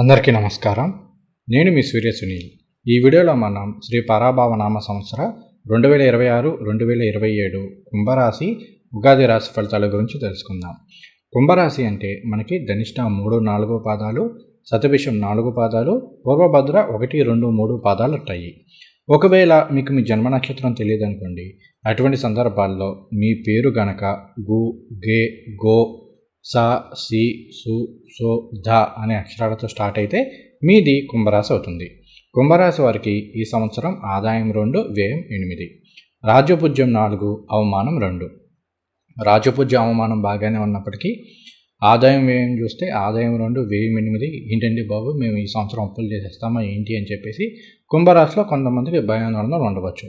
అందరికీ నమస్కారం. నేను మీ సూర్య సునీల్. ఈ వీడియోలో మనం శ్రీ పరాభావ నామ సంవత్సర రెండు వేల ఇరవై ఆరు రెండు వేల ఇరవై ఏడు కుంభరాశి ఉగాది రాశి ఫలితాల గురించి తెలుసుకుందాం. కుంభరాశి అంటే మనకి ధనిష్ట మూడు నాలుగు పాదాలు సతభిషం నాలుగు పాదాలు పూర్వభద్ర ఒకటి రెండు మూడు పాదాలు ఉంటాయి. ఒకవేళ మీకు మీ జన్మ నక్షత్రం తెలియదు అనుకోండి అటువంటి సందర్భాల్లో మీ పేరు గనక గు గే గో స సి సు సో ధ అనే అక్షరాలతో స్టార్ట్ అయితే మీది కుంభరాశి అవుతుంది. కుంభరాశి వారికి ఈ సంవత్సరం ఆదాయం రెండు వ్యయం ఎనిమిది. రాజపూజ్యం నాలుగు అవమానం రెండు. రాజపూజ్యం అవమానం బాగానే ఉన్నప్పటికీ ఆదాయం వ్యయం చూస్తే ఆదాయం రెండు వ్యయం ఎనిమిది ఏంటండి బాబు మేము ఈ సంవత్సరం అప్పులు చేసేస్తామా ఏంటి అని చెప్పేసి కుంభరాశిలో కొంతమందికి భయాందోళనలు ఉండవచ్చు.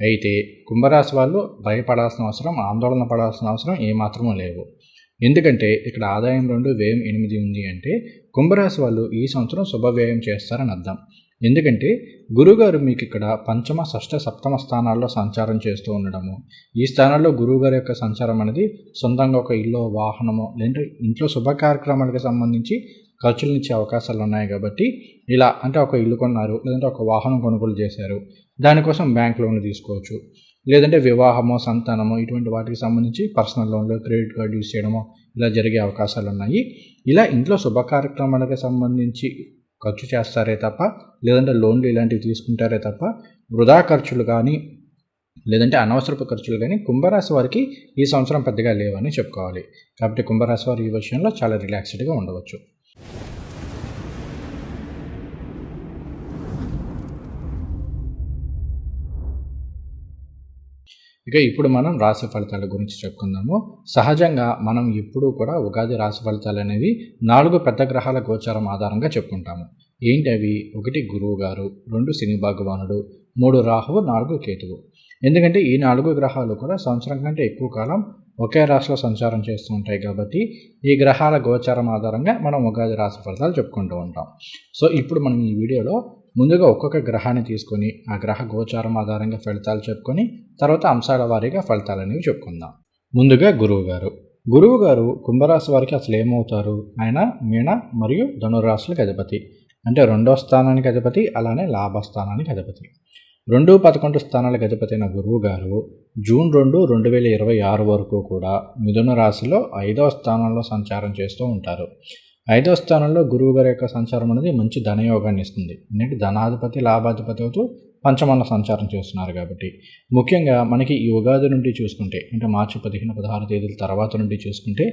అయితే కుంభరాశి వాళ్ళు భయపడాల్సిన అవసరం ఆందోళన పడాల్సిన అవసరం ఏమాత్రమూ లేవు. ఎందుకంటే ఇక్కడ ఆదాయం రెండు వ్యయం ఎనిమిది ఉంది అంటే కుంభరాశి వాళ్ళు ఈ సంవత్సరం శుభవ్యయం చేస్తారని అర్థం. ఎందుకంటే గురుగారు మీకు ఇక్కడ పంచమ షష్ఠ సప్తమ స్థానాల్లో సంచారం చేస్తూ ఉండడము. ఈ స్థానాల్లో గురువుగారి యొక్క సంచారం అనేది సొంతంగా ఒక ఇల్లు వాహనము లేదంటే ఇంట్లో శుభ కార్యక్రమాలకు సంబంధించి ఖర్చులనిచ్చే అవకాశాలు ఉన్నాయి కాబట్టి ఇలా అంటే ఒక ఇల్లు కొన్నారు లేదంటే ఒక వాహనం కొనుగోలు చేశారు. దానికోసం బ్యాంక్ లోన్లు తీసుకోవచ్చు. లేదంటే వివాహమో సంతానమో ఇటువంటి వాటికి సంబంధించి పర్సనల్ లోన్లు క్రెడిట్ కార్డు యూజ్ చేయడమో ఇలా జరిగే అవకాశాలు ఉన్నాయి. ఇలా ఇంట్లో శుభ కార్యక్రమాలకు సంబంధించి ఖర్చు చేస్తారే తప్ప లేదంటే లోన్లు ఇలాంటివి తీసుకుంటారే తప్ప వృధా ఖర్చులు కానీ లేదంటే అనవసరపు ఖర్చులు కానీ కుంభరాశి వారికి ఈ సంవత్సరం పెద్దగా లేవని చెప్పుకోవాలి. కాబట్టి కుంభరాశి వారు ఈ విషయంలో చాలా రిలాక్స్డ్గా ఉండవచ్చు. ఇక ఇప్పుడు మనం రాశి ఫలితాల గురించి చెప్పుకుందాము. సహజంగా మనం ఎప్పుడూ కూడా ఉగాది రాశి ఫలితాలు అనేవి నాలుగు పెద్ద గ్రహాల గోచారం ఆధారంగా చెప్పుకుంటాము. ఏంటి అవి? ఒకటి గురువు గారు రెండు శని భగవానుడు మూడు రాహువు నాలుగు కేతువు. ఎందుకంటే ఈ నాలుగు గ్రహాలు కూడా సంవత్సరం కంటే ఎక్కువ కాలం ఒకే రాశిలో సంచారం చేస్తూ ఉంటాయి కాబట్టి ఈ గ్రహాల గోచారం ఆధారంగా మనం ఉగాది రాశి ఫలితాలు చెప్పుకుంటూ ఉంటాం. సో ఇప్పుడు మనం ఈ వీడియోలో ముందుగా ఒక్కొక్క గ్రహాన్ని తీసుకొని ఆ గ్రహ గోచారం ఆధారంగా ఫలితాలు చెప్పుకొని తర్వాత అంశాల వారీగా ఫలితాలు అనేవి చెప్పుకుందాం. ముందుగా గురువు గారు. గురువు గారు కుంభరాశి వారికి అసలు ఏమవుతారు? ఆయన మీన మరియు ధనురాశులకు అధిపతి అంటే రెండో స్థానానికి అధిపతి అలానే లాభస్థానానికి అధిపతి రెండు పదకొండు స్థానాలకు అధిపతి అయిన గురువు గారు జూన్ రెండు రెండు వేల ఇరవై ఆరు వరకు కూడా మిథున రాశిలో ఐదవ స్థానంలో సంచారం చేస్తూ ఉంటారు. ఐదో స్థానంలో గురువు గారి యొక్క సంచారం అనేది మంచి ధనయోగాన్ని ఇస్తుంది. ఎందుకంటే ధనాధిపతి లాభాధిపతి అవుతూ పంచమంలో సంచారం చేస్తున్నారు కాబట్టి. ముఖ్యంగా మనకి ఈ ఉగాది నుండి చూసుకుంటే అంటే మార్చి పదిహేను పదహారు తేదీల తర్వాత నుండి చూసుకుంటే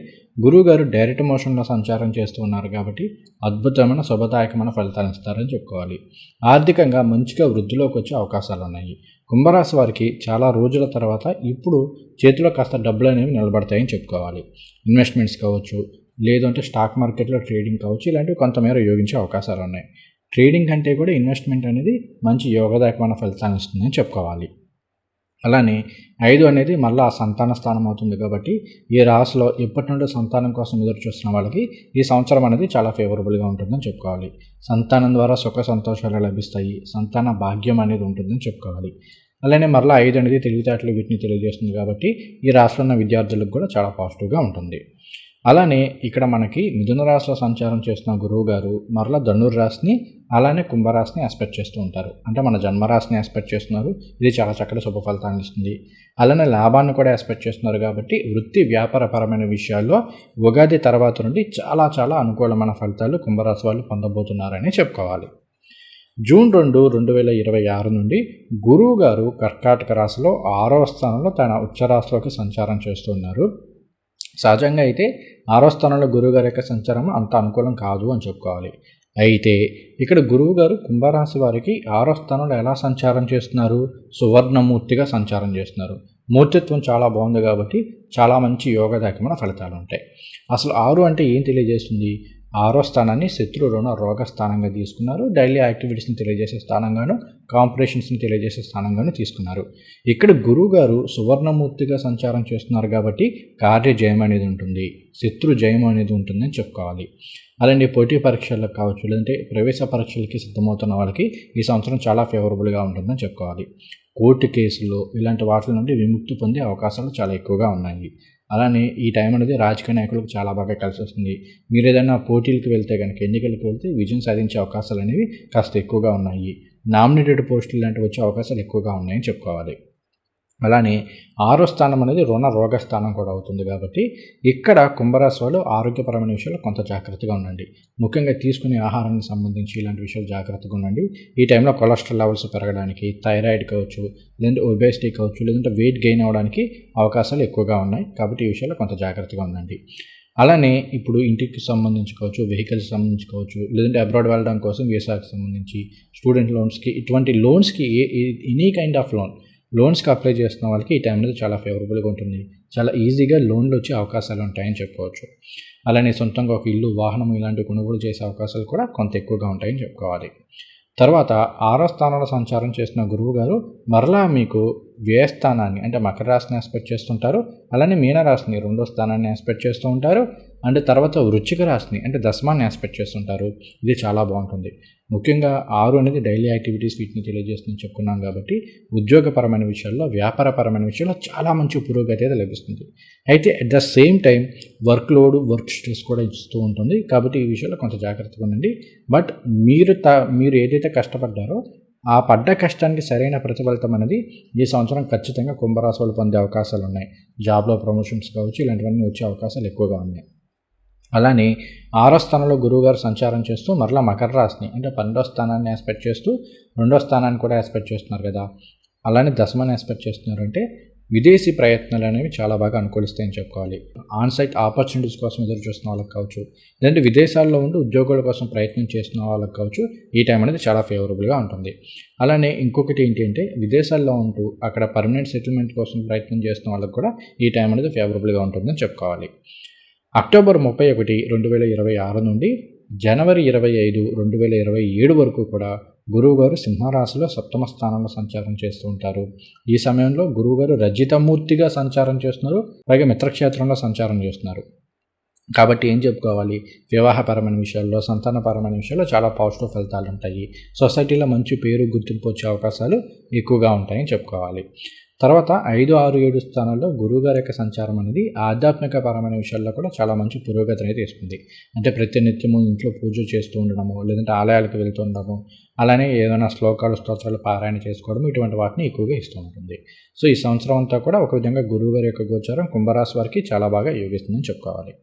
గురువుగారు డైరెక్ట్ మోషన్లో సంచారం చేస్తూ ఉన్నారు కాబట్టి అద్భుతమైన శుభదాయకమైన ఫలితాలు ఇస్తారని చెప్పుకోవాలి. ఆర్థికంగా మంచిగా వృద్ధిలోకి వచ్చే అవకాశాలు ఉన్నాయి. కుంభరాశి వారికి చాలా రోజుల తర్వాత ఇప్పుడు చేతిలో కాస్త డబ్బులు అనేవి నిలబడతాయని చెప్పుకోవాలి. ఇన్వెస్ట్మెంట్స్ కావచ్చు లేదు అంటే స్టాక్ మార్కెట్లో ట్రేడింగ్ కావచ్చు ఇలాంటివి కొంతమేర యోగించే అవకాశాలు ఉన్నాయి. ట్రేడింగ్ కంటే కూడా ఇన్వెస్ట్మెంట్ అనేది మంచి యోగదాయకమైన ఫలితాన్ని ఇస్తుందని చెప్పుకోవాలి. అలానే ఐదు అనేది మళ్ళీ ఆ సంతాన స్థానం అవుతుంది కాబట్టి ఈ రాశిలో ఎప్పటి నుండో సంతానం కోసం ఎదురు చూస్తున్న వాళ్ళకి ఈ సంవత్సరం అనేది చాలా ఫేవరబుల్గా ఉంటుందని చెప్పుకోవాలి. సంతానం ద్వారా సుఖ సంతోషాలు లభిస్తాయి సంతాన భాగ్యం అనేది ఉంటుందని చెప్పుకోవాలి. అలానే మరలా ఐదు అనేది తెలివితేటలు వీటిని తెలియజేస్తుంది కాబట్టి ఈ రాశిలో ఉన్న విద్యార్థులకు కూడా చాలా పాజిటివ్గా ఉంటుంది. అలానే ఇక్కడ మనకి మిథున రాశిలో సంచారం చేస్తున్న గురువు గారు మరలా ధనుర్ రాశిని అలానే కుంభరాశిని ఆస్పెక్ట్ చేస్తూ ఉంటారు. అంటే మన జన్మరాశిని ఆస్పెక్ట్ చేస్తున్నారు. ఇది చాలా చక్కటి శుభ ఫలితాన్ని ఇస్తుంది. అలానే లాభాన్ని కూడా ఆస్పెక్ట్ చేస్తున్నారు కాబట్టి వృత్తి వ్యాపారపరమైన విషయాల్లో ఉగాది తర్వాత నుండి చాలా చాలా అనుకూలమైన ఫలితాలు కుంభరాశి వాళ్ళు పొందబోతున్నారని చెప్పుకోవాలి. జూన్ రెండు రెండు వేల ఇరవై ఆరు నుండి గురువు గారు కర్కాటక రాశిలో ఆరవ స్థానంలో తన ఉచ్చరాశిలోకి సంచారం చేస్తున్నారు సహజంగా అయితే ఆరో స్థానంలో గురువుగారి యొక్క సంచారం అంత అనుకూలం కాదు అని చెప్పుకోవాలి. అయితే ఇక్కడ గురువు గారు కుంభరాశి వారికి ఆరో స్థానంలో ఎలా సంచారం చేస్తున్నారు? సువర్ణమూర్తిగా సంచారం చేస్తున్నారు. మూర్తిత్వం చాలా బాగుంది కాబట్టి చాలా మంచి యోగదాయకమైన ఫలితాలు ఉంటాయి. అసలు ఆరు అంటే ఏం తెలియజేస్తుంది? ఆరో స్థానాన్ని శత్రు రుణ రోగ స్థానంగా తీసుకున్నారు. డైలీ యాక్టివిటీస్ని తెలియజేసే స్థానంగాను కాంపిటీషన్స్ని తెలియజేసే స్థానంగాను తీసుకున్నారు. ఇక్కడ గురువు గారు సువర్ణమూర్తిగా సంచారం చేస్తున్నారు కాబట్టి కార్య జయం అనేది ఉంటుంది. శత్రు జయం అనేది ఉంటుందని చెప్పుకోవాలి. అలాంటి పోటీ పరీక్షలకు కావచ్చు లేదంటే ప్రవేశ పరీక్షలకి సిద్ధమవుతున్న వాళ్ళకి ఈ సంవత్సరం చాలా ఫేవరబుల్గా ఉంటుందని చెప్పుకోవాలి. కోర్టు కేసులు ఇలాంటి వాటి నుండి విముక్తి పొందే అవకాశాలు చాలా ఎక్కువగా ఉన్నాయి. అలానే ఈ టైం అనేది రాజకీయ నాయకులకు చాలా బాగా కలిసి వస్తుంది. మీరు ఏదైనా పోటీలకు వెళ్తే కనుక ఎన్నికలకు వెళ్తే విజయం సాధించే అవకాశాలు అనేవి కాస్త ఎక్కువగా ఉన్నాయి. నామినేటెడ్ పోస్టులు లాంటివి వచ్చే అవకాశాలు ఎక్కువగా ఉన్నాయని చెప్పుకోవాలి. అలానే ఆరో స్థానం అనేది రుణ రోగ స్థానం కూడా అవుతుంది కాబట్టి ఇక్కడ కుంభరాశి వాళ్ళు ఆరోగ్యపరమైన విషయాలు కొంత జాగ్రత్తగా ఉండండి. ముఖ్యంగా తీసుకునే ఆహారానికి సంబంధించి ఇలాంటి విషయాలు జాగ్రత్తగా ఉండండి. ఈ టైంలో కొలెస్ట్రాల్ లెవెల్స్ పెరగడానికి థైరాయిడ్ కావచ్చు లేదంటే ఒబేసిటీ కావచ్చు లేదంటే వెయిట్ గెయిన్ అవ్వడానికి అవకాశాలు ఎక్కువగా ఉన్నాయి కాబట్టి ఈ విషయాల్లో కొంత జాగ్రత్తగా ఉండండి. అలానే ఇప్పుడు ఇంటికి సంబంధించుకోవచ్చు వెహికల్స్ సంబంధించుకోవచ్చు లేదంటే అబ్రాడ్ వెళ్ళడం కోసం వీసాకి సంబంధించి స్టూడెంట్ లోన్స్కి ఇటువంటి లోన్స్కి a any kind of loan లోన్స్కి apply చేస్తున్న వాళ్ళకి ఈ టైం అనేది చాలా ఫేవరబుల్గా ఉంటుంది. చాలా ఈజీగా లోన్లు వచ్చే అవకాశాలు ఉంటాయని చెప్పుకోవచ్చు. అలానే సొంతంగా ఒక ఇల్లు వాహనం ఇలాంటి కొనుగోలు చేసే అవకాశాలు కూడా కొంత ఎక్కువగా ఉంటాయని చెప్పుకోవాలి. తర్వాత ఆరో స్థానంలో సంచారం చేసిన గురువు గారు మరలా మీకు వ్యయస్థానాన్ని అంటే మకర రాశిని ఎక్స్పెక్ట్ చేస్తుంటారు. అలానే మీనరాశిని రెండో స్థానాన్ని ఎక్స్పెక్ట్ చేస్తూ ఉంటారు. అండ్ తర్వాత వృచ్చిక రాశిని అంటే దశమాన్ని ఎక్స్పెక్ట్ చేస్తుంటారు. ఇది చాలా బాగుంటుంది. ముఖ్యంగా ఆరు అనేది డైలీ యాక్టివిటీస్ వీటిని తెలియజేస్తుందని చెప్పుకున్నాం కాబట్టి ఉద్యోగపరమైన విషయాల్లో వ్యాపారపరమైన విషయాల్లో చాలా మంచి పురోగతి అయితే లభిస్తుంది. అయితే at the same time work load work stress కూడా ఇస్తూ ఉంటుంది. కాబట్టి ఈ విషయంలో కొంత జాగ్రత్తగా ఉండండి. బట్ మీరు త మీరు ఏదైతే కష్టపడ్డారో ఆ పడ్డ కష్టానికి సరైన ప్రతిఫలితం అనేది ఈ సంవత్సరం ఖచ్చితంగా కుంభరాశి వాళ్ళు పొందే అవకాశాలు ఉన్నాయి. జాబ్లో ప్రమోషన్స్ కావచ్చు ఇలాంటివన్నీ వచ్చే అవకాశాలు ఎక్కువగా ఉన్నాయి. అలానే ఆరో స్థానంలో గురువుగారు సంచారం చేస్తూ మరలా మకర రాశిని అంటే పన్నెండో స్థానాన్ని ఎక్స్పెక్ట్ చేస్తూ రెండో స్థానాన్ని కూడా ఆస్పెక్ట్ చేస్తున్నారు కదా. అలానే దశమాన్ని ఎక్స్పెక్ట్ చేస్తున్నారు అంటే విదేశీ ప్రయత్నాలు అనేవి చాలా బాగా అనుకూలిస్తాయని చెప్పుకోవాలి. ఆన్సైట్ ఆపర్చునిటీస్ కోసం ఎదురు చూస్తున్న వాళ్ళకి కావచ్చు లేదంటే విదేశాల్లో ఉండి ఉద్యోగాల కోసం ప్రయత్నం చేస్తున్న వాళ్ళకి కావచ్చు ఈ టైం అనేది చాలా ఫేవరబుల్గా ఉంటుంది. అలానే ఇంకొకటి ఏంటి అంటే విదేశాల్లో ఉంటూ అక్కడ పర్మనెంట్ సెటిల్మెంట్ కోసం ప్రయత్నం చేస్తున్న వాళ్ళకి కూడా ఈ టైం అనేది ఫేవరబుల్గా ఉంటుందని చెప్పుకోవాలి. అక్టోబర్ ముప్పై ఒకటి రెండు వేల ఇరవై ఆరు నుండి జనవరి ఇరవై ఐదు రెండు వేల ఇరవై ఏడు వరకు కూడా గురువుగారు సింహరాశిలో సప్తమ స్థానంలో సంచారం చేస్తూ ఉంటారు. ఈ సమయంలో గురువుగారు రజితమూర్తిగా సంచారం చేస్తున్నారు పైగా మిత్రక్షేత్రంలో సంచారం చేస్తున్నారు. కాబట్టి ఏం చెప్పుకోవాలి? వివాహపరమైన విషయాల్లో సంతానపరమైన విషయాల్లో చాలా పాజిటివ్ ఫలితాలు ఉంటాయి. సొసైటీలో మంచి పేరు గుర్తింపు వచ్చే అవకాశాలు ఎక్కువగా ఉంటాయని చెప్పుకోవాలి. తర్వాత ఐదు ఆరు ఏడు స్థానాల్లో గురువుగారి యొక్క సంచారం అనేది ఆధ్యాత్మిక పరమైన విషయాల్లో కూడా చాలా మంచి పురోగతిని అయితే ఇస్తుంది. అంటే ప్రతినిత్యము ఇంట్లో పూజ చేస్తూ ఉండడము లేదంటే ఆలయాలకు వెళ్తూ ఉండడము అలానే ఏదైనా శ్లోకాలు స్తోత్రాలు పారాయణ చేసుకోవడం ఇటువంటి వాటిని ఎక్కువగా ఇస్తూ ఉంటుంది. సో ఈ సంవత్సరం అంతా కూడా ఒక విధంగా గురువుగారి యొక్క గోచారం కుంభరాశి వారికి చాలా బాగా యోగిస్తుందని చెప్పుకోవాలి.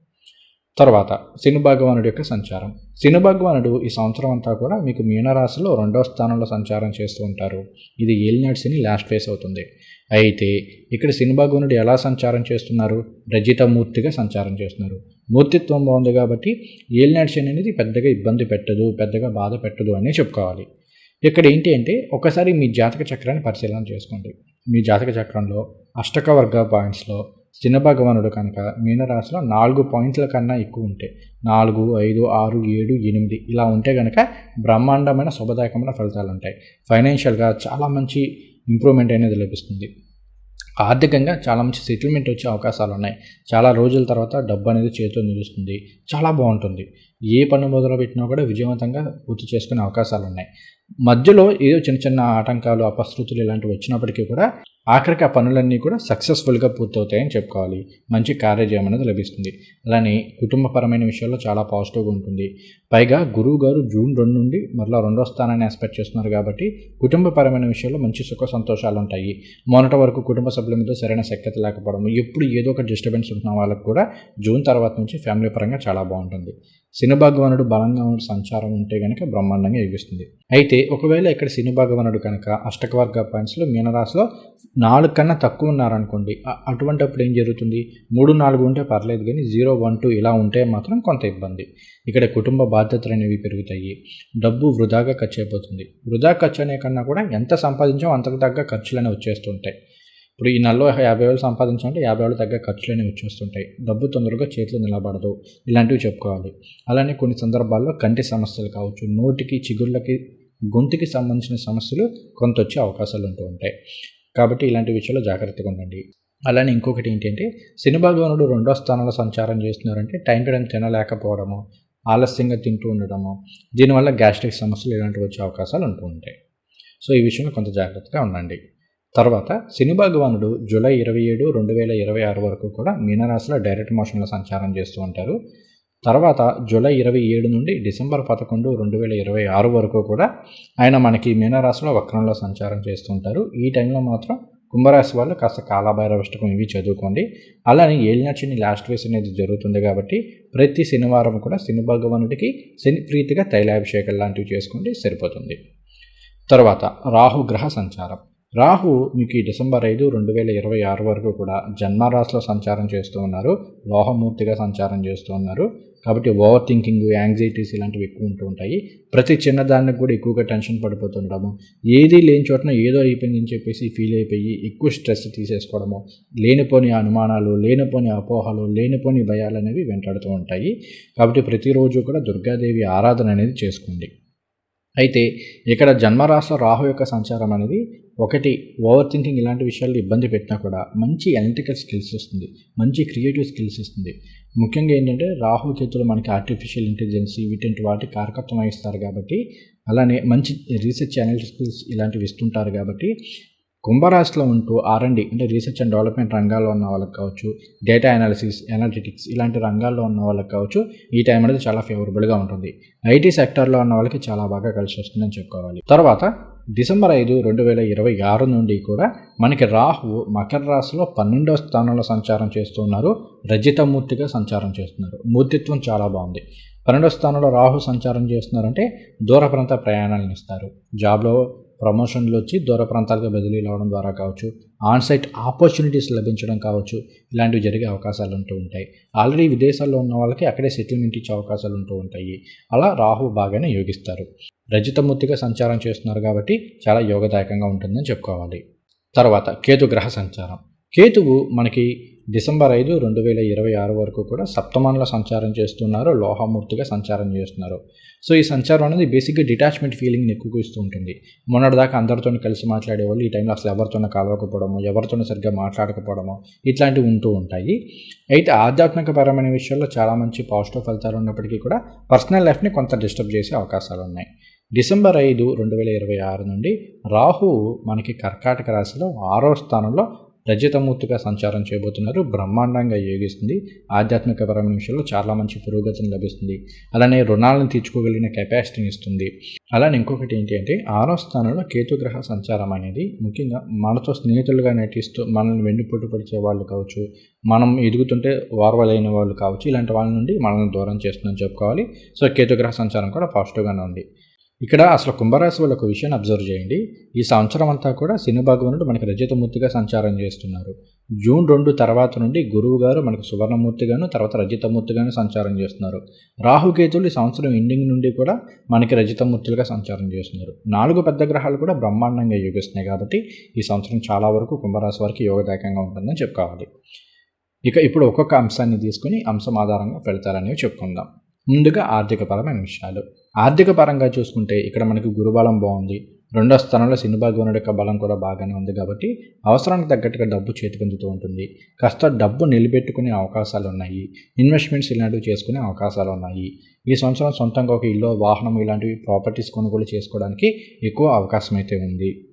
తర్వాత శని భగవానుడి యొక్క సంచారం. శని భగవానుడు ఈ సంవత్సరం అంతా కూడా మీకు మీనరాశిలో రెండవ స్థానంలో సంచారం చేస్తూ ఉంటారు. ఇది ఏలినాటి శని లాస్ట్ ఫేస్ అవుతుంది. అయితే ఇక్కడ శని భగవానుడు ఎలా సంచారం చేస్తున్నారు? రజితమూర్తిగా సంచారం చేస్తున్నారు. మూర్తిత్వం బాగుంది కాబట్టి ఏలినాటి శని అనేది పెద్దగా ఇబ్బంది పెట్టదు పెద్దగా బాధ పెట్టదు అనే చెప్పుకోవాలి. ఇక్కడ ఏంటి అంటే ఒకసారి మీ జాతక చక్రాన్ని పరిశీలన చేసుకోండి. మీ జాతక చక్రంలో అష్టక వర్గ పాయింట్స్లో చిన్న భగవానుడు కనుక మీనరాశిలో నాలుగు పాయింట్ల కన్నా ఎక్కువ ఉంటాయి నాలుగు ఐదు ఆరు ఏడు ఎనిమిది ఇలా ఉంటే కనుక బ్రహ్మాండమైన శుభదాయకమైన ఫలితాలు ఉంటాయి. ఫైనాన్షియల్గా చాలా మంచి ఇంప్రూవ్మెంట్ అనేది లభిస్తుంది. ఆర్థికంగా చాలా మంచి సెటిల్మెంట్ వచ్చే అవకాశాలు ఉన్నాయి. చాలా రోజుల తర్వాత డబ్బు అనేది చేతిలో నిలుస్తుంది. చాలా బాగుంటుంది. ఏ పని మొదలు పెట్టినా కూడా విజయవంతంగా పూర్తి చేసుకునే అవకాశాలు ఉన్నాయి. మధ్యలో ఏదో చిన్న చిన్న ఆటంకాలు అపశృతులు ఇలాంటివి వచ్చినప్పటికీ కూడా ఆఖరికి ఆ పనులన్నీ కూడా సక్సెస్ఫుల్గా పూర్తవుతాయని చెప్పుకోవాలి. మంచి కార్యజయం అనేది లభిస్తుంది. అలానే కుటుంబపరమైన విషయాల్లో చాలా పాజిటివ్గా ఉంటుంది. పైగా గురువు గారు జూన్ రెండు నుండి మరలా రెండో స్థానాన్ని ఎక్స్పెక్ట్ చేస్తున్నారు కాబట్టి కుటుంబపరమైన విషయాల్లో మంచి సుఖ సంతోషాలు ఉంటాయి. మొన్నటి వరకు కుటుంబ సభ్యుల మీద సరైన సఖ్యత లేకపోవడం ఎప్పుడు ఏదో ఒక డిస్టర్బెన్స్ ఉంటున్న వాళ్ళకు కూడా జూన్ తర్వాత నుంచి ఫ్యామిలీ పరంగా చాలా బాగుంటుంది. శని భగవానుడు బలంగా ఉన్న సంచారం ఉంటే కనుక బ్రహ్మాండంగా ఎగిస్తుంది అయితే ఒకవేళ ఇక్కడ శని భగవానుడు కనుక అష్టకవర్గ పాయింట్స్లో మీనరాశిలో నాలుగు కన్నా తక్కువ ఉన్నారనుకోండి అటువంటి అప్పుడు ఏం జరుగుతుంది? మూడు నాలుగు ఉంటే పర్లేదు కానీ జీరో వన్ టూ ఇలా ఉంటే మాత్రం కొంత ఇబ్బంది. ఇక్కడ కుటుంబ బాధ్యతలు అనేవి పెరుగుతాయి. డబ్బు వృధాగా ఖర్చు అయిపోతుంది వృధా ఖర్చు అనే కన్నా కూడా ఎంత సంపాదించామో అంతకు తగ్గ ఖర్చులనే వచ్చేస్తుంటాయి. ఇప్పుడు ఈ నెలలో యాభై వేలు సంపాదించాలంటే యాభై వేలు తగ్గ ఖర్చులనే వచ్చేస్తుంటాయి. డబ్బు తొందరగా చేతిలో నిలబడదు. ఇలాంటివి చెప్పుకోవాలి. అలానే కొన్ని సందర్భాల్లో కంటి సమస్యలు కావచ్చు నోటికి చిగుళ్ళకి గొంతుకి సంబంధించిన సమస్యలు కొంత వచ్చే అవకాశాలు ఉంటూ ఉంటాయి. కాబట్టి ఇలాంటి విషయాల్లో జాగ్రత్తగా ఉండండి. అలానే ఇంకొకటి ఏంటంటే శనిభాగవనుడు రెండో స్థానంలో సంచారం చేస్తున్నారంటే టైం టు టైం తినలేకపోవడము ఆలస్యంగా తింటూ ఉండడము దీనివల్ల గ్యాస్ట్రిక్ సమస్యలు ఇలాంటివి వచ్చే అవకాశాలు ఉంటూ ఉంటాయి. సో ఈ విషయంలో కొంత జాగ్రత్తగా ఉండండి. తర్వాత శని భగవానుడు జూలై ఇరవై ఏడు రెండు వేల ఇరవై ఆరు వరకు కూడా మీనరాశిలో డైరెక్ట్ మోషన్లో సంచారం చేస్తూ ఉంటారు. తర్వాత జూలై ఇరవై ఏడు నుండి డిసెంబర్ పదకొండు రెండు వేల ఇరవై ఆరు వరకు కూడా ఆయన మనకి మీనరాశిలో వక్రంలో సంచారం చేస్తూ ఉంటారు ఈ టైంలో మాత్రం కుంభరాశి వాళ్ళు కాస్త కాలభైరవష్టకం ఇవి చదువుకోండి. అలానే ఏలినచ్చిని లాస్ట్ వేస్ అనేది జరుగుతుంది కాబట్టి ప్రతి శనివారం కూడా శని భగవానుడికి శని ప్రీతిగా తైలాభిషేకం లాంటివి చేసుకోండి సరిపోతుంది. తర్వాత రాహు గ్రహ సంచారం. రాహు మీకు ఈ డిసెంబర్ ఐదు రెండు వేల ఇరవై ఆరు వరకు కూడా జన్మరాశిలో సంచారం చేస్తూ ఉన్నారు. లోహమూర్తిగా సంచారం చేస్తూ ఉన్నారు. కాబట్టి ఓవర్ థింకింగ్ యాంగ్జైటీస్ ఇలాంటివి ఎక్కువ ఉంటూ ఉంటాయి. ప్రతి చిన్నదానికి కూడా ఎక్కువగా టెన్షన్ పడిపోతుండము ఏది లేని చోటన ఏదో అయిపోయిందని చెప్పేసి ఫీల్ అయిపోయి ఎక్కువ స్ట్రెస్ తీసేసుకోవడము. లేనిపోని అనుమానాలు లేనిపోని అపోహలు లేనిపోని భయాలు అనేవి వెంటాడుతూ ఉంటాయి. కాబట్టి ప్రతిరోజు కూడా దుర్గాదేవి ఆరాధన అనేది చేసుకోండి. అయితే ఇక్కడ జన్మరాశిలో రాహు యొక్క సంచారం అనేది ఒకటి ఓవర్ థింకింగ్ ఇలాంటి విషయాలు ఇబ్బంది పెట్టినా కూడా మంచి ఎలక్ట్రికల్ స్కిల్స్ ఇస్తుంది మంచి క్రియేటివ్ స్కిల్స్ ఇస్తుంది ముఖ్యంగా ఏంటంటే రాహు కేతులు మనకి ఆర్టిఫిషియల్ ఇంటెలిజెన్స్ వీటింటి వాటి కారకత్వం వహిస్తారు కాబట్టి అలానే మంచి రీసెర్చ్ అనలిటిక్ స్కిల్స్ ఇలాంటివి ఇస్తుంటారు కాబట్టి కుంభరాశిలో ఉంటూ ఆర్ఎండి అంటే రీసెర్చ్ అండ్ డెవలప్మెంట్ రంగాల్లో ఉన్న వాళ్ళకి కావచ్చు డేటా అనాలిసిస్ అనలిటిక్స్ ఇలాంటి రంగాల్లో ఉన్న వాళ్ళకి కావచ్చు ఈ టైం అనేది చాలా ఫేవరబుల్గా ఉంటుంది. ఐటీ సెక్టర్లో ఉన్న వాళ్ళకి చాలా బాగా కలిసి వస్తుందని చెప్పుకోవాలి. తర్వాత డిసెంబర్ ఐదు రెండు వేల ఇరవై ఆరు నుండి కూడా మనకి రాహు మకర రాశిలో పన్నెండవ స్థానంలో సంచారం చేస్తున్నారు రజితమూర్తిగా సంచారం చేస్తున్నారు. మూర్తిత్వం చాలా బాగుంది. పన్నెండవ స్థానంలో రాహు సంచారం చేస్తున్నారంటే దూర ప్రాంత ప్రయాణాలను ఇస్తారు. జాబ్లో ప్రమోషన్లు వచ్చి దూర ప్రాంతాలకు బదిలీలు అవడం ద్వారా కావచ్చు ఆన్సైట్ ఆపర్చునిటీస్ లభించడం కావచ్చు ఇలాంటివి జరిగే అవకాశాలు ఉంటూ ఉంటాయి. ఆల్రెడీ విదేశాల్లో ఉన్న వాళ్ళకి అక్కడే సెటిల్మెంట్ ఇచ్చే అవకాశాలు ఉంటూ ఉంటాయి. అలా రాహు బాగానే యోగిస్తారు. రజితమూర్తిగా సంచారం చేస్తున్నారు కాబట్టి చాలా యోగదాయకంగా ఉంటుందని చెప్పుకోవాలి. తర్వాత కేతు గ్రహ సంచారం. కేతువు మనకి డిసెంబర్ ఐదు రెండు వేల ఇరవై ఆరు వరకు కూడా సప్తమానంలో సంచారం చేస్తున్నారు లోహమూర్తిగా సంచారం చేస్తున్నారు. సో ఈ సంచారం అనేది బేసిక్గా డిటాచ్మెంట్ ఫీలింగ్ని ఎక్కువగా ఇస్తూ ఉంటుంది. మొన్నటిదాకా అందరితో కలిసి మాట్లాడేవాళ్ళు ఈ టైంలో అసలు ఎవరితోనూ కలవకపోవడము ఎవరితోనూ సరిగ్గా మాట్లాడకపోవడము ఇట్లాంటివి ఉంటూ ఉంటాయి. అయితే ఆధ్యాత్మికపరమైన విషయాల్లో చాలా మంచి పాజిటివ్ ఫలితాలు ఉన్నప్పటికీ కూడా పర్సనల్ లైఫ్ని కొంత డిస్టర్బ్ చేసే అవకాశాలు ఉన్నాయి. డిసెంబర్ ఐదు రెండు వేల ఇరవై ఆరు నుండి రాహు మనకి కర్కాటక రాశిలో ఆరో స్థానంలో రజితమూర్తిగా సంచారం చేయబోతున్నారు. బ్రహ్మాండంగా యోగిస్తుంది. ఆధ్యాత్మికపరమైన విషయంలో చాలా మంచి పురోగతిని లభిస్తుంది. అలానే రుణాలను తీర్చుకోగలిగిన కెపాసిటీని ఇస్తుంది. అలానే ఇంకొకటి ఏంటి అంటే ఆరో స్థానంలో కేతుగ్రహ సంచారం అనేది ముఖ్యంగా మనతో స్నేహితులుగా నటిస్తూ మనల్ని వెన్నుపోటు పడిచే వాళ్ళు కావచ్చు మనం ఎదుగుతుంటే వార్వలైన వాళ్ళు కావచ్చు ఇలాంటి వాళ్ళ నుండి మనల్ని దూరం చేస్తుందని చెప్పుకోవాలి. సో కేతుగ్రహ సంచారం కూడా పాజిటివ్గానే ఉంది. ఇక్కడ అసలు కుంభరాశి వాళ్ళు ఒక విషయాన్ని అబ్జర్వ్ చేయండి. ఈ సంవత్సరం అంతా కూడా శని భగవానుడు మనకి రజతమూర్తిగా సంచారం చేస్తున్నారు. జూన్ రెండు తర్వాత నుండి గురువు గారు మనకు సువర్ణమూర్తిగాను తర్వాత రజతమూర్తిగాను సంచారం చేస్తున్నారు. రాహుకేతులు ఈ సంవత్సరం ఎండింగ్ నుండి కూడా మనకి రజితమూర్తులుగా సంచారం చేస్తున్నారు. నాలుగు పెద్ద గ్రహాలు కూడా బ్రహ్మాండంగా యోగిస్తున్నాయి కాబట్టి ఈ సంవత్సరం చాలా వరకు కుంభరాశి వారికి యోగదాయకంగా ఉంటుందని చెప్పుకోవాలి. ఇక ఇప్పుడు ఒక్కొక్క అంశాన్ని తీసుకుని అంశం ఆధారంగా ఫలితాలనేవి చెప్పుకుందాం. ముందుగా ఆర్థికపరమైన విషయాలు. ఆర్థిక పరంగా చూసుకుంటే ఇక్కడ మనకి గురుబలం బాగుంది. రెండో స్థానంలో సినిమా భగవానుడి యొక్క బలం కూడా బాగానే ఉంది కాబట్టి అవసరానికి తగ్గట్టుగా డబ్బు చేతికందుతూ ఉంటుంది. కాస్త డబ్బు నిలబెట్టుకునే అవకాశాలు ఉన్నాయి. ఇన్వెస్ట్మెంట్స్ ఇలాంటివి చేసుకునే అవకాశాలు ఉన్నాయి. ఈ సంవత్సరం సొంతంగా ఒక ఇల్లు వాహనం ఇలాంటివి ప్రాపర్టీస్ కొనుగోలు చేసుకోవడానికి ఎక్కువ అవకాశం అయితే ఉంది.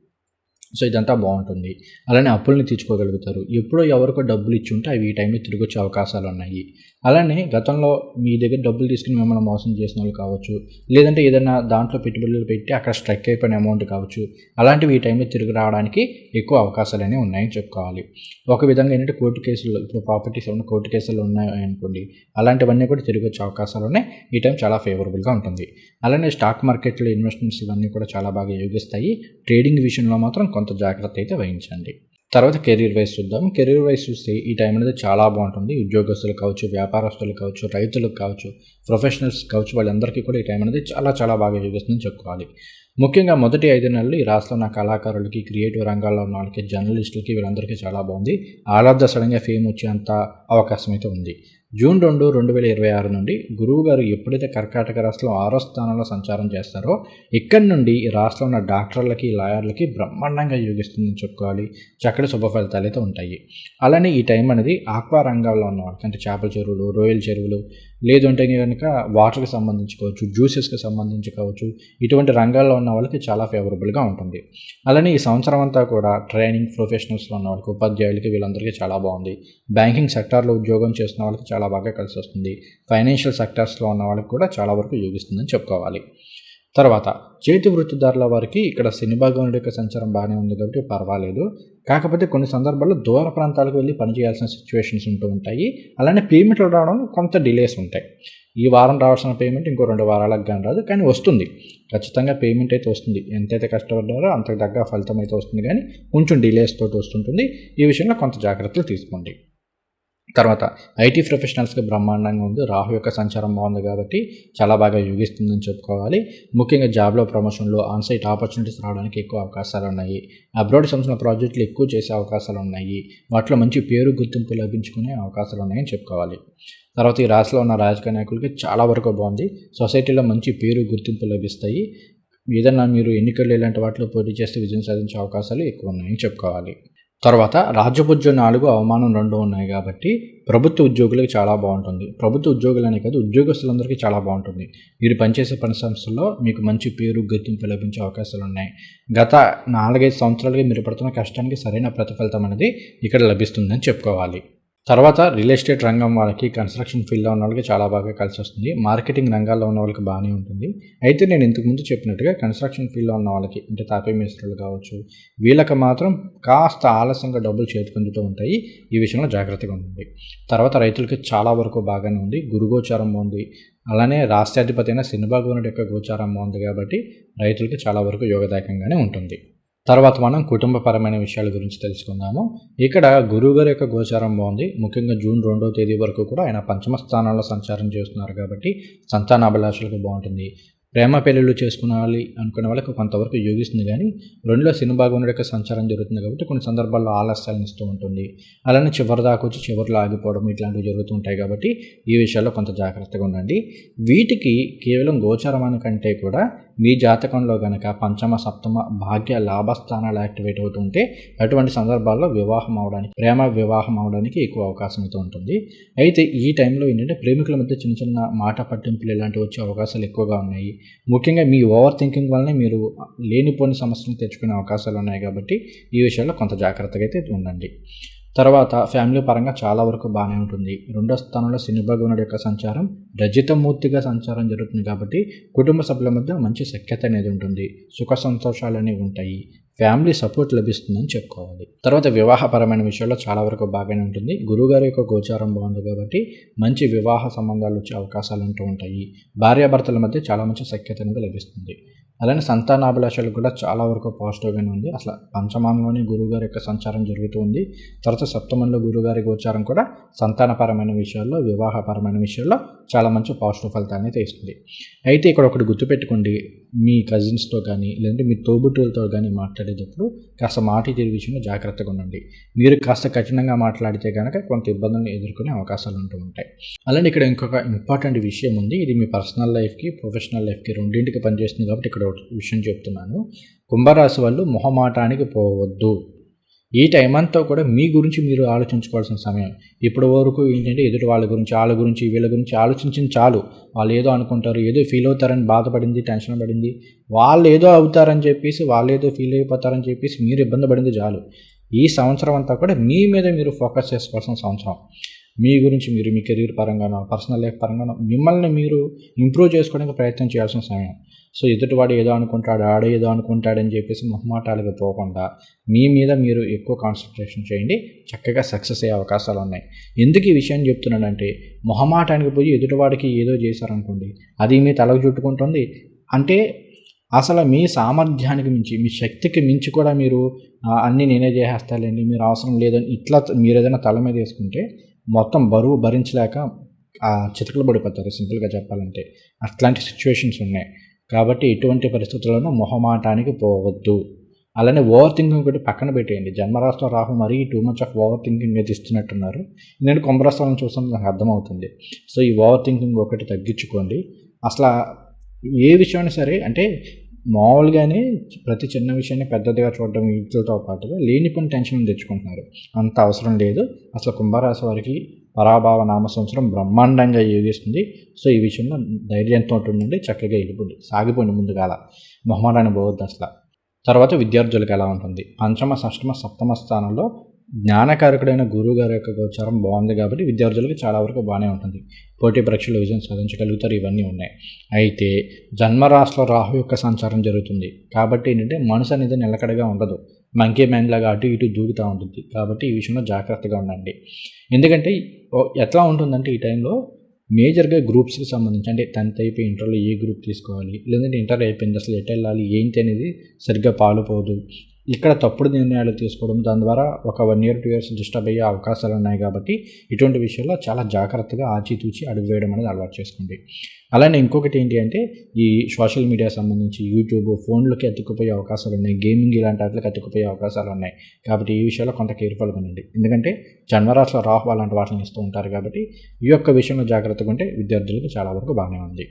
సో ఇదంతా బాగుంటుంది. అలానే అప్పుల్ని తీర్చుకోగలుగుతారు. ఎప్పుడో ఎవరికో డబ్బులు ఇచ్చి ఉంటే అవి ఈ టైంలో తిరిగి వచ్చే అవకాశాలు ఉన్నాయి. అలానే గతంలో మీ దగ్గర డబ్బులు తీసుకుని మిమ్మల్ని మోసం చేసిన వాళ్ళు కావచ్చు లేదంటే ఏదైనా దాంట్లో పెట్టుబడులు పెట్టి అక్కడ స్ట్రక్ అయిపోయిన అమౌంట్ కావచ్చు అలాంటివి ఈ టైంలో తిరిగి రావడానికి ఎక్కువ అవకాశాలు అనేవి ఉన్నాయని చెప్పుకోవాలి. ఒక విధంగా ఏంటంటే కోర్టు కేసులు ఇప్పుడు ప్రాపర్టీస్ ఏమైనా కోర్టు కేసులు ఉన్నాయి అనుకోండి అలాంటివన్నీ కూడా తిరిగి వచ్చే అవకాశాలు ఉన్నాయి. ఈ టైం చాలా ఫేవరబుల్గా ఉంటుంది. అలానే స్టాక్ మార్కెట్లో ఇన్వెస్ట్మెంట్స్ ఇవన్నీ కూడా చాలా బాగా యోగిస్తాయి. ట్రేడింగ్ విషయంలో మాత్రం కొంత జాగ్రత్త అయితే వహించండి. తర్వాత కెరీర్ వైస్ చూద్దాం. కెరీర్ వైజ్ చూస్తే ఈ టైం అనేది చాలా బాగుంటుంది. ఉద్యోగస్తులు కావచ్చు వ్యాపారస్తులు కావచ్చు రైతులకు కావచ్చు ప్రొఫెషనల్స్ కావచ్చు వాళ్ళందరికీ కూడా ఈ టైం అనేది చాలా చాలా బాగా చూపిస్తుందని చెప్పుకోవాలి. ముఖ్యంగా మొదటి ఐదు నెలలు ఈ రాష్ట్రంలో ఉన్న కళాకారులకి క్రియేటివ్ రంగాల్లో ఉన్న వాళ్ళకి జర్నలిస్టులకి వీళ్ళందరికీ చాలా బాగుంది. ఆల్ ఆఫ్ ద సడన్గా ఫేమ్ వచ్చేంత అవకాశం అయితే ఉంది. జూన్ రెండు రెండు వేల ఇరవై ఆరు నుండి గురువు గారు ఎప్పుడైతే కర్కాటక రాష్ట్రంలో ఆరో స్థానంలో సంచారం చేస్తారో ఇక్కడి నుండి ఈ రాష్ట్రంలో ఉన్న డాక్టర్లకి లాయర్లకి బ్రహ్మాండంగా యోగిస్తుందని చెప్పుకోవాలి. చక్కటి శుభ ఫలితాలు అయితే ఉంటాయి. అలానే ఈ టైం అనేది ఆక్వా రంగాల్లో ఉన్న వాళ్ళకి అంటే చేపల చెరువులు రొయ్యల చెరువులు లేదు అంటే కనుక వాటర్కి సంబంధించి కావచ్చు జ్యూసెస్కి సంబంధించి కావచ్చు ఇటువంటి రంగాల్లో ఉన్న వాళ్ళకి చాలా ఫేవరబుల్గా ఉంటుంది. అలానే ఈ సంవత్సరం అంతా కూడా ట్రైనింగ్ ప్రొఫెషనల్స్లో ఉన్న వాళ్ళకి ఉపాధ్యాయులకి వీళ్ళందరికీ చాలా బాగుంది. బ్యాంకింగ్ సెక్టార్లో ఉద్యోగం చేస్తున్న వాళ్ళకి చాలా బాగా కలిసి వస్తుంది ఫైనాన్షియల్ సెక్టార్స్లో ఉన్న వాళ్ళకి కూడా చాలా వరకు యోగిస్తుందని చెప్పుకోవాలి. తర్వాత చేతి వృత్తిదారుల వారికి ఇక్కడ శని భగవానుడి యొక్క సంచారం బాగానే ఉంది కాబట్టి పర్వాలేదు. కాకపోతే కొన్ని సందర్భాల్లో దూర ప్రాంతాలకు వెళ్ళి పనిచేయాల్సిన సిచ్యువేషన్స్ ఉంటూ ఉంటాయి. అలానే పేమెంట్లు రావడం కొంత డిలేస్ ఉంటాయి. ఈ వారం రావాల్సిన పేమెంట్ ఇంకో రెండు వారాలకు కానీ రాదు కానీ వస్తుంది. ఖచ్చితంగా పేమెంట్ అయితే వస్తుంది. ఎంతైతే కష్టపడ్డారో అంతకు తగ్గ ఫలితం అయితే వస్తుంది. కానీ కొంచెం డిలేస్ తోటి వస్తుంటుంది. ఈ విషయంలో కొంత జాగ్రత్తలు తీసుకోండి. తర్వాత ఐటీ ప్రొఫెషనల్స్కి బ్రహ్మాండంగా ఉంది. రాహు యొక్క సంచారం బాగుంది కాబట్టి చాలా బాగా యోగిస్తుందని చెప్పుకోవాలి. ముఖ్యంగా జాబ్లో ప్రమోషన్లో ఆన్సైట్ ఆపర్చునిటీస్ రావడానికి ఎక్కువ అవకాశాలు ఉన్నాయి. అబ్రాడ్ సంబంధించిన ప్రాజెక్టులు ఎక్కువ చేసే అవకాశాలు ఉన్నాయి. వాటిలో మంచి పేరు గుర్తింపు లభించుకునే అవకాశాలు ఉన్నాయని చెప్పుకోవాలి. తర్వాత ఈ రాశిలో ఉన్న రాజకీయ నాయకులకి చాలా వరకు బాగుంది. సొసైటీలో మంచి పేరు గుర్తింపు లభిస్తాయి. ఏదన్నా మీరు ఎన్నికలు ఇలాంటి వాటిలో పోటీ చేస్తే విజయం సాధించే అవకాశాలు ఎక్కువ ఉన్నాయని చెప్పుకోవాలి. తర్వాత రాజ్యభుజ్యం నాలుగు అవమానం రెండు ఉన్నాయి కాబట్టి ప్రభుత్వ ఉద్యోగులకు చాలా బాగుంటుంది. ప్రభుత్వ ఉద్యోగులనే కాదు ఉద్యోగస్తులందరికీ చాలా బాగుంటుంది. మీరు పనిచేసే పని సంస్థల్లో మీకు మంచి పేరు గుర్తింపు లభించే అవకాశాలు ఉన్నాయి. గత నాలుగైదు సంవత్సరాలుగా మీరు పడుతున్న కష్టానికి సరైన ప్రతిఫలితం అనేది ఇక్కడ లభిస్తుందని చెప్పుకోవాలి. తర్వాత రియల్ ఎస్టేట్ రంగం వాళ్ళకి కన్స్ట్రక్షన్ ఫీల్డ్లో ఉన్న వాళ్ళకి చాలా బాగా కలిసి వస్తుంది. మార్కెటింగ్ రంగాల్లో ఉన్న వాళ్ళకి బాగానే ఉంటుంది. అయితే నేను ఇంతకుముందు చెప్పినట్టుగా కన్స్ట్రక్షన్ ఫీల్డ్లో ఉన్న వాళ్ళకి అంటే తాపే మేస్త్రులు కావచ్చు వీళ్ళకి మాత్రం కాస్త ఆలస్యంగా డబ్బులు చేతికి ఉంటాయి. ఈ విషయంలో జాగ్రత్తగా ఉంటుంది తర్వాత రైతులకి చాలా వరకు బాగానే ఉంది. గురుగోచారం ఉంది అలానే రాష్ట్రాధిపతి అయిన సినిమా శనిభాగవనుడి యొక్క గోచారం బాగుంది కాబట్టి రైతులకి చాలా వరకు యోగదాయకంగానే ఉంటుంది. తర్వాత మనం కుటుంబపరమైన విషయాల గురించి తెలుసుకుందాము. ఇక్కడ గురువుగారి యొక్క గోచారం బాగుంది. ముఖ్యంగా జూన్ రెండవ తేదీ వరకు కూడా ఆయన పంచమ స్థానంలో సంచారం చేస్తున్నారు కాబట్టి సంతాన అభిలాషలకు బాగుంటుంది. ప్రేమ పెళ్ళిళ్ళు చేసుకోవాలి అనుకునే వాళ్ళకి కొంతవరకు యోగిస్తుంది కానీ రెండులో సినిభాగం యొక్క సంచారం జరుగుతుంది కాబట్టి కొన్ని సందర్భాల్లో ఆలస్యాలను ఇస్తూ ఉంటుంది. అలానే చివరి దాకా వచ్చి చివరిలో ఆగిపోవడం ఇట్లాంటివి జరుగుతుంటాయి కాబట్టి ఈ విషయాల్లో కొంత జాగ్రత్తగా ఉండండి. వీటికి కేవలం గోచరమాని కంటే కూడా మీ జాతకంలో కనుక పంచమ సప్తమ భాగ్య లాభస్థానాలు యాక్టివేట్ అవుతుంటే అటువంటి సందర్భాల్లో వివాహం అవడానికి ప్రేమ వివాహం అవడానికి ఎక్కువ అవకాశం అయితే ఉంటుంది. అయితే ఈ టైంలో ఏంటంటే ప్రేమికుల మధ్య చిన్న చిన్న మాట పట్టింపులు ఇలాంటివి వచ్చే అవకాశాలు ఎక్కువగా ఉన్నాయి. ముఖ్యంగా మీ ఓవర్ థింకింగ్ వల్లనే మీరు లేనిపోని సమస్యలు తెచ్చుకునే అవకాశాలు ఉన్నాయి కాబట్టి ఈ విషయాల్లో కొంత జాగ్రత్తగా అయితే ఉండండి. తర్వాత ఫ్యామిలీ పరంగా చాలా వరకు బాగానే ఉంటుంది. రెండో స్థానంలో శని భగవానుడు యొక్క సంచారం రజితమూర్తిగా సంచారం జరుగుతుంది కాబట్టి కుటుంబ సభ్యుల మధ్య మంచి సఖ్యత అనేది ఉంటుంది. సుఖ సంతోషాలు అనేవి ఉంటాయి. ఫ్యామిలీ సపోర్ట్ లభిస్తుందని చెప్పుకోవాలి. తర్వాత వివాహపరమైన విషయాల్లో చాలా వరకు బాగానే ఉంటుంది. గురుగారి యొక్క గోచారం బాగుంది కాబట్టి మంచి వివాహ సంబంధాలు వచ్చే అవకాశాలు ఉంటూ ఉంటాయి. భార్యాభర్తల మధ్య చాలా మంచి సఖ్యత అనేది లభిస్తుంది. అలానే సంతానాభిలాషలు కూడా చాలా వరకు పాజిటివ్గానే ఉంది. అసలు పంచమాంలోని గురువుగారి యొక్క సంచారం జరుగుతూ ఉంది. తర్వాత సప్తమంలో గురుగారి గోచారం కూడా సంతానపరమైన విషయాల్లో వివాహపరమైన విషయాల్లో చాలా మంచి పాజిటివ్ ఫలితాన్ని అయితే ఇస్తుంది అయితే ఇక్కడ ఒకటి గుర్తుపెట్టుకోండి. మీ కజిన్స్తో కానీ లేదంటే మీ తోబుట్టులతో కానీ మాట్లాడేటప్పుడు కాస్త మాట తీరు విషయంలో జాగ్రత్తగా ఉండండి. మీరు కాస్త కఠినంగా మాట్లాడితే కనుక కొంత ఇబ్బందులను ఎదుర్కొనే అవకాశాలు ఉంటూ ఉంటాయి. అలానే ఇక్కడ ఇంకొక ఇంపార్టెంట్ విషయం ఉంది. ఇది మీ పర్సనల్ లైఫ్కి ప్రొఫెషనల్ లైఫ్కి రెండింటికి పనిచేస్తుంది కాబట్టి ఇక్కడ విషయం చెప్తున్నాను. కుంభరాశి వాళ్ళు మొహమాటానికి పోవద్దు. ఈ టైం అంతా కూడా మీ గురించి మీరు ఆలోచించుకోవాల్సిన సమయం. ఇప్పటి వరకు ఏంటంటే ఎదుటి వాళ్ళ గురించి వాళ్ళ గురించి వీళ్ళ గురించి ఆలోచించింది చాలు. వాళ్ళు ఏదో అనుకుంటారు ఏదో ఫీల్ అవుతారని బాధపడింది టెన్షన్ పడింది. వాళ్ళు ఏదో అవుతారని చెప్పేసి వాళ్ళు ఏదో ఫీల్ అయిపోతారని చెప్పేసి మీరు ఇబ్బంది పడింది చాలు. ఈ సంవత్సరం అంతా కూడా మీ మీద మీరు ఫోకస్ చేసుకోవాల్సిన సంవత్సరం. మీ గురించి మీరు మీ కెరీర్ పరంగానో పర్సనల్ లైఫ్ పరంగానో మిమ్మల్ని మీరు ఇంప్రూవ్ చేసుకోవడానికి ప్రయత్నం చేయాల్సిన సమయం. సో ఎదుటివాడు ఏదో అనుకుంటాడు ఆడే ఏదో అనుకుంటాడని చెప్పేసి మొహమాటాలుగా పోకుండా మీ మీద మీరు ఎక్కువ కాన్సన్ట్రేషన్ చేయండి. చక్కగా సక్సెస్ అయ్యే అవకాశాలు ఉన్నాయి. ఎందుకు ఈ విషయం చెప్తున్నానంటే మొహమాటానికి పోయి ఎదుటివాడికి ఏదో చేశారనుకోండి అది మీ తలకు చుట్టుకుంటుంది. అంటే అసలు మీ సామర్థ్యానికి మించి మీ శక్తికి మించి కూడా మీరు అన్నీ నేనే చేసేస్తాలేండి మీరు అవసరం లేదని ఇట్లా మీరు ఏదైనా తల మీద వేసుకుంటే మొత్తం బరువు భరించలేక చితకలు పడిపోతారు. సింపుల్గా చెప్పాలంటే. అట్లాంటి సిచ్యువేషన్స్ ఉన్నాయి. కాబట్టి ఎటువంటి పరిస్థితుల్లోనూ మొహమాటానికి పోవద్దు. అలానే ఓవర్ థింకింగ్ ఒకటి పక్కన పెట్టేయండి. జన్మరాష్ట్ర రాహు మరీ too much of over thinking అయితే ఇస్తున్నట్టున్నారు. నేను కుంభరాష్ట్రాలను చూస్తాను నాకు అర్థమవుతుంది. సో ఈ ఓవర్ థింకింగ్ ఒకటి తగ్గించుకోండి. అసలు ఏ విషయమైనా సరే అంటే మామూలుగానే ప్రతి చిన్న విషయాన్ని పెద్దదిగా చూడడం వీటితో పాటుగా లేని పని టెన్షన్ తెచ్చుకుంటున్నారు. అంత అవసరం లేదు. అసలు కుంభరాశి వారికి పరాభావ నామ సంవత్సరం బ్రహ్మాండంగా యోగిస్తుంది. సో ఈ విషయంలో ధైర్యంతో ఉంటుందండి చక్కగా వెళ్ళిపోండి సాగిపోండి ముందుగాల. మొహమాటాన్ని పోవద్దు అసలు. తర్వాత విద్యార్థులకు ఎలా ఉంటుంది? పంచమ షష్టమ సప్తమ స్థానంలో జ్ఞానకారకుడైన గురువు గారి యొక్క గోచారం బాగుంది కాబట్టి విద్యార్థులకు చాలా వరకు బాగానే ఉంటుంది. పోటీ పరీక్షలు విజయం సాధించగలుగుతారు ఇవన్నీ ఉన్నాయి. అయితే జన్మరాశిలో రాహు యొక్క సంచారం జరుగుతుంది. కాబట్టి ఏంటంటే మనసు అనేది నిలకడగా ఉండదు. మంకీ మ్యాన్ లాగా అటు ఇటు దూకుతూ ఉంటుంది. కాబట్టి ఈ విషయంలో జాగ్రత్తగా ఉండండి. ఎందుకంటే ఎట్లా ఉంటుందంటే ఈ టైంలో మేజర్గా గ్రూప్స్కి సంబంధించి అంటే టెన్త్ అయిపోయి ఇంటర్లో ఏ గ్రూప్ తీసుకోవాలి లేదంటే ఇంటర్ అయిపోయింది అసలు ఎటు వెళ్ళాలి ఏంటి అనేది సరిగ్గా పాలుపోదు ఇక్కడ తప్పుడు నిర్ణయాలు తీసుకోవడం దాని ద్వారా ఒక one year two years disturb అయ్యే అవకాశాలు ఉన్నాయి కాబట్టి ఇటువంటి విషయాల్లో చాలా జాగ్రత్తగా ఆచితూచి అడుగు వేయడం అనేది అలవాటు చేసుకోండి. అలానే ఇంకొకటి ఏంటి అంటే ఈ సోషల్ మీడియా సంబంధించి యూట్యూబ్ ఫోన్లకి అతుక్కుపోయే అవకాశాలు ఉన్నాయి. గేమింగ్ ఇలాంటి వాటికి అతుక్కుపోయే అవకాశాలు ఉన్నాయి. కాబట్టి ఈ విషయంలో కొంత కేర్ఫుల్గా ఉండండి. ఎందుకంటే జన్మరాశిలో రాహు అలాంటి వాటిని ఇస్తూ ఉంటారు కాబట్టి ఈ యొక్క విషయంలో జాగ్రత్తగా ఉంటే విద్యార్థులకు చాలా వరకు బాగానే ఉంది.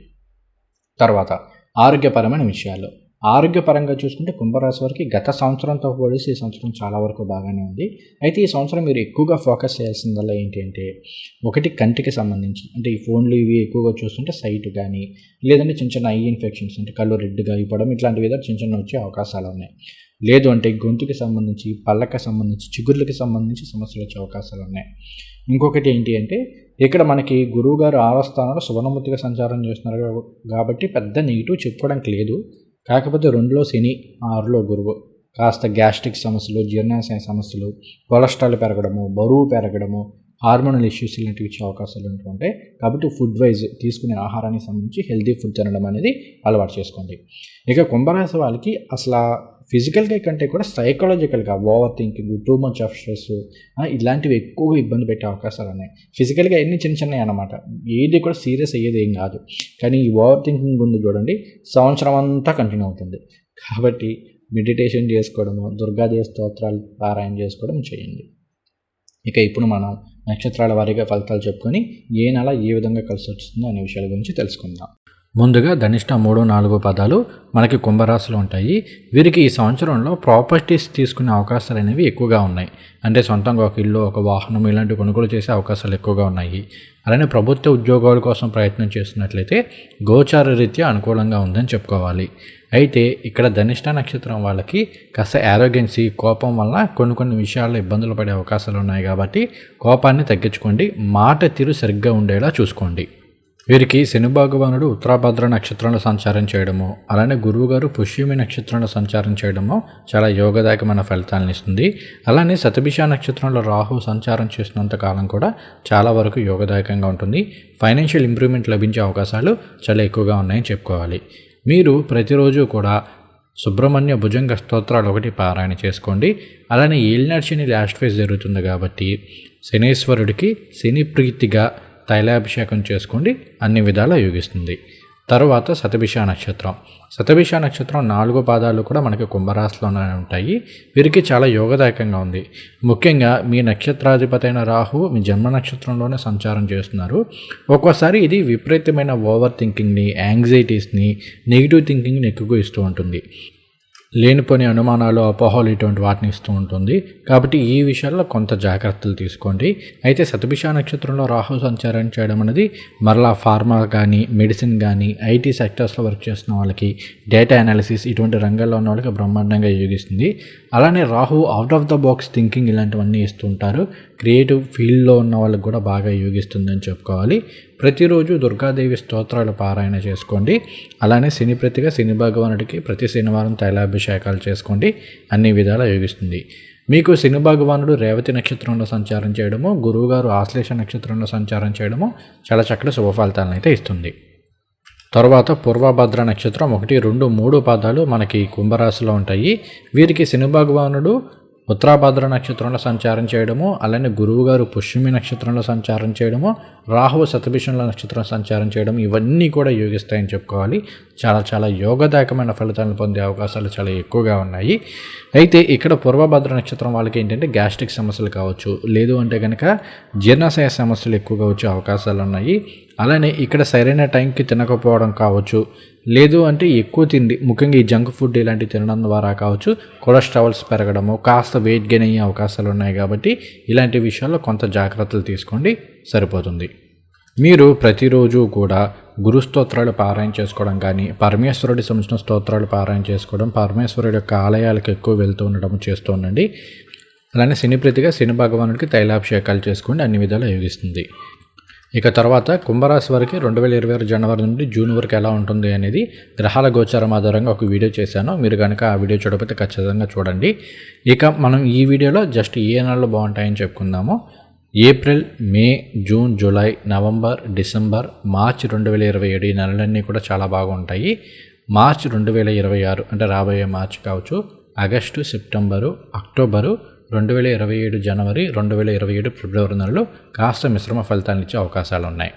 తర్వాత ఆరోగ్యపరమైన విషయాలు. ఆరోగ్యపరంగా చూసుకుంటే కుంభరాశి వారికి గత సంవత్సరంతో పోలిసి ఈ సంవత్సరం చాలా వరకు బాగానే ఉంది. అయితే ఈ సంవత్సరం మీరు ఎక్కువగా ఫోకస్ చేయాల్సిందల్లా ఏంటి అంటే ఒకటి కంటికి సంబంధించి అంటే ఈ ఫోన్లు ఇవి ఎక్కువగా చూస్తుంటే సైట్ కానీ లేదంటే చిన్న చిన్న ఐ ఇన్ఫెక్షన్స్ అంటే కళ్ళు రెడ్గా అయిపోవడం ఇట్లాంటివి ఏదో చిన్న చిన్న వచ్చే అవకాశాలు ఉన్నాయి. లేదు అంటే గొంతుకి సంబంధించి పళ్ళకి సంబంధించి చిగుర్లకి సంబంధించి సమస్యలు వచ్చే అవకాశాలు ఉన్నాయి. ఇంకొకటి ఏంటి అంటే ఇక్కడ మనకి గురువు గారు ఆరో స్థానంలో సువర్ణమూర్తిగా సంచారం చేస్తున్నారు కాబట్టి పెద్ద నెగిటివ్ చెప్పుకోవడానికి లేదు. కాకపోతే రెండులో శని ఆరులో గురువు. కాస్త గ్యాస్ట్రిక్ సమస్యలు జీర్ణాశయ సమస్యలు కొలెస్ట్రాల్ పెరగడము బరువు పెరగడము హార్మోనల్ ఇష్యూస్ ఇలాంటివి వచ్చే అవకాశాలు ఉంటూ ఉంటాయి. కాబట్టి ఫుడ్ వైజ్ తీసుకునే ఆహారానికి సంబంధించి హెల్తీ ఫుడ్ తినడం అనేది అలవాటు చేసుకోండి. ఇక కుంభరాశి వాళ్ళకి అసలు ఫిజికల్గా కంటే కూడా సైకలాజికల్గా over thinking too much of stress ఇలాంటివి ఎక్కువగా ఇబ్బంది పెట్టే అవకాశాలు ఉన్నాయి. ఫిజికల్గా ఎన్ని చిన్న చిన్నవి అనమాట ఏది కూడా సీరియస్ అయ్యేది ఏం కాదు. కానీ ఈ ఓవర్ థింకింగ్ ఉంది చూడండి సంవత్సరం అంతా కంటిన్యూ అవుతుంది. కాబట్టి మెడిటేషన్ చేసుకోవడము దుర్గాదేవి స్తోత్రాలు పారాయణ చేసుకోవడం చేయండి. ఇక ఇప్పుడు మనం నక్షత్రాల వారీగా ఫలితాలు చెప్పుకొని ఏ నెల ఏ విధంగా కలిసి వస్తుందో అనే విషయాల గురించి తెలుసుకుందాం. ముందుగా ధనిష్ట మూడు నాలుగు పదాలు మనకి కుంభరాశిలో ఉంటాయి. వీరికి ఈ సంవత్సరంలో ప్రాపర్టీస్ తీసుకునే అవకాశాలు అనేవి ఎక్కువగా ఉన్నాయి. అంటే సొంతంగా ఒక ఇల్లు ఒక వాహనం ఇలాంటి కొనుగోలు చేసే అవకాశాలు ఎక్కువగా ఉన్నాయి. అలానే ప్రభుత్వ ఉద్యోగాల కోసం ప్రయత్నం చేస్తున్నట్లయితే గోచార రీత్యా అనుకూలంగా ఉందని చెప్పుకోవాలి. అయితే ఇక్కడ ధనిష్ట నక్షత్రం వాళ్ళకి కాస్త ఆరోగెన్సీ కోపం వలన కొన్ని కొన్ని విషయాల్లో ఇబ్బందులు పడే అవకాశాలు ఉన్నాయి కాబట్టి కోపాన్ని తగ్గించుకోండి. మాట తీరు సరిగ్గా ఉండేలా చూసుకోండి. వీరికి శని భగవానుడు ఉత్తరాభద్ర నక్షత్రంలో సంచారం చేయడము అలానే గురువుగారు పుష్యమి నక్షత్రంలో సంచారం చేయడము చాలా యోగదాయకమైన ఫలితాలను ఇస్తుంది. అలానే శతభిష నక్షత్రంలో రాహు సంచారం చేసినంత కాలం కూడా చాలా వరకు యోగదాయకంగా ఉంటుంది. ఫైనాన్షియల్ ఇంప్రూవ్మెంట్ లభించే అవకాశాలు చాలా ఎక్కువగా ఉన్నాయని చెప్పుకోవాలి. మీరు ప్రతిరోజు కూడా సుబ్రహ్మణ్య భుజంగ స్తోత్రాలు ఒకటి పారాయణ చేసుకోండి. అలానే ఏలినాడు శని లాస్ట్ ఫేజ్ జరుగుతుంది కాబట్టి శనేశ్వరుడికి శని ప్రీతిగా తైలాభిషేకం చేసుకోండి అన్ని విధాలా యోగిస్తుంది. తర్వాత శతభిష నక్షత్రం. శతభిష నక్షత్రం నాలుగు పాదాలు కూడా మనకి కుంభరాశిలోనే ఉంటాయి. వీరికి చాలా యోగదాయకంగా ఉంది. ముఖ్యంగా మీ నక్షత్రాధిపతైన రాహు మీ జన్మ నక్షత్రంలోనే సంచారం చేస్తున్నారు. ఒక్కోసారి ఇది విపరీతమైన ఓవర్ థింకింగ్ని యాంగ్జైటీస్ని నెగిటివ్ థింకింగ్ని ఎక్కువగా ఇస్తూ ఉంటుంది. లేనిపోని అనుమానాలు అపోహలు ఇటువంటి వాటిని ఇస్తూ ఉంటుంది. కాబట్టి ఈ విషయాల్లో కొంత జాగ్రత్తలు తీసుకోండి. అయితే శతభిష నక్షత్రంలో రాహు సంచారం చేయడం అనేది మరలా ఫార్మా కానీ మెడిసిన్ కానీ ఐటీ సెక్టర్స్లో వర్క్ చేస్తున్న వాళ్ళకి డేటా అనాలిసిస్ ఇటువంటి రంగాల్లో ఉన్న వాళ్ళకి బ్రహ్మాండంగా యోగిస్తుంది. అలానే Rahu out of the box thinking ఇలాంటివన్నీ ఇస్తుంటారు క్రియేటివ్ ఫీల్డ్లో ఉన్న వాళ్ళకి కూడా బాగా యోగిస్తుందని చెప్పుకోవాలి. ప్రతిరోజు దుర్గాదేవి స్తోత్రాలు పారాయణ చేసుకోండి. అలానే శనిప్రతిగా శని భగవానుడికి ప్రతి శనివారం తైలాభిషేకాలు చేసుకోండి. అన్ని విధాలా యోగిస్తుంది. మీకు శని భగవానుడు రేవతి నక్షత్రంలో సంచారం చేయడము గురువుగారు ఆశ్లేష నక్షత్రంలో సంచారం చేయడము చాలా చక్కటి శుభ ఫలితాలను అయితే ఇస్తుంది. తర్వాత పూర్వభద్ర నక్షత్రం ఒకటి రెండు మూడు పాదాలు మనకి కుంభరాశిలో ఉంటాయి. వీరికి శని భగవానుడు ఉత్తరాభద్ర నక్షత్రంలో సంచారం చేయడము అలానే గురువుగారు పుష్యమి నక్షత్రంలో సంచారం చేయడము రాహువు శతభిషంలో నక్షత్రం సంచారం చేయడం ఇవన్నీ కూడా యోగిస్తాయని చెప్పుకోవాలి. చాలా చాలా యోగదాయకమైన ఫలితాలను పొందే అవకాశాలు చాలా ఎక్కువగా ఉన్నాయి. అయితే ఇక్కడ పూర్వభద్ర నక్షత్రం వాళ్ళకి ఏంటంటే గ్యాస్ట్రిక్ సమస్యలు కావచ్చు లేదు అంటే కనుక జీర్ణాశయ సమస్యలు ఎక్కువగా వచ్చే అవకాశాలు ఉన్నాయి. అలానే ఇక్కడ సరైన టైంకి తినకపోవడం కావచ్చు. లేదు అంటే ఎక్కువ తిండి ముఖ్యంగా ఈ జంక్ ఫుడ్ ఇలాంటివి తినడం ద్వారా కావచ్చు కొలెస్ట్రాల్స్ పెరగడము కాస్త వెయిట్ గెయిన్ అయ్యే అవకాశాలు ఉన్నాయి కాబట్టి ఇలాంటి విషయాల్లో కొంత జాగ్రత్తలు తీసుకోండి సరిపోతుంది. మీరు ప్రతిరోజు కూడా గురు స్తోత్రాలు పారాయణ చేసుకోవడం కానీ పరమేశ్వరుడి సంబంధించిన స్తోత్రాలు పారాయణ చేసుకోవడం పరమేశ్వరుడి యొక్క ఆలయాలకు ఎక్కువ వెళ్తూ ఉండడం చేస్తూ ఉండండి. అలానే శనిప్రీతిగా శని భగవానుడికి తైలాభిషేకాలు చేసుకోండి అన్ని విధాలు యోగిస్తుంది. ఇక తర్వాత కుంభరాశి వారికి రెండు వేల ఇరవై ఆరు జనవరి నుండి జూన్ వరకు ఎలా ఉంటుంది అనేది గ్రహాల గోచారం ఆధారంగా ఒక వీడియో చేశాను. మీరు కనుక ఆ వీడియో చూడకపోతే ఖచ్చితంగా చూడండి. ఇక మనం ఈ వీడియోలో జస్ట్ ఏ నెలలు బాగుంటాయని చెప్పుకుందాము. April May June July November December March రెండు వేల ఇరవై ఏడు ఈ నెలలన్నీ కూడా చాలా బాగుంటాయి. మార్చ్ రెండు వేల ఇరవై ఆరు అంటే రాబోయే మార్చ్ కావచ్చు. ఆగస్టు సెప్టెంబరు అక్టోబరు రెండు వేల ఇరవై ఏడు జనవరి రెండు వేల ఇరవై ఏడు ఫిబ్రవరి నెలలో కాస్త మిశ్రమ ఫలితాలు ఇచ్చే అవకాశాలు ఉన్నాయి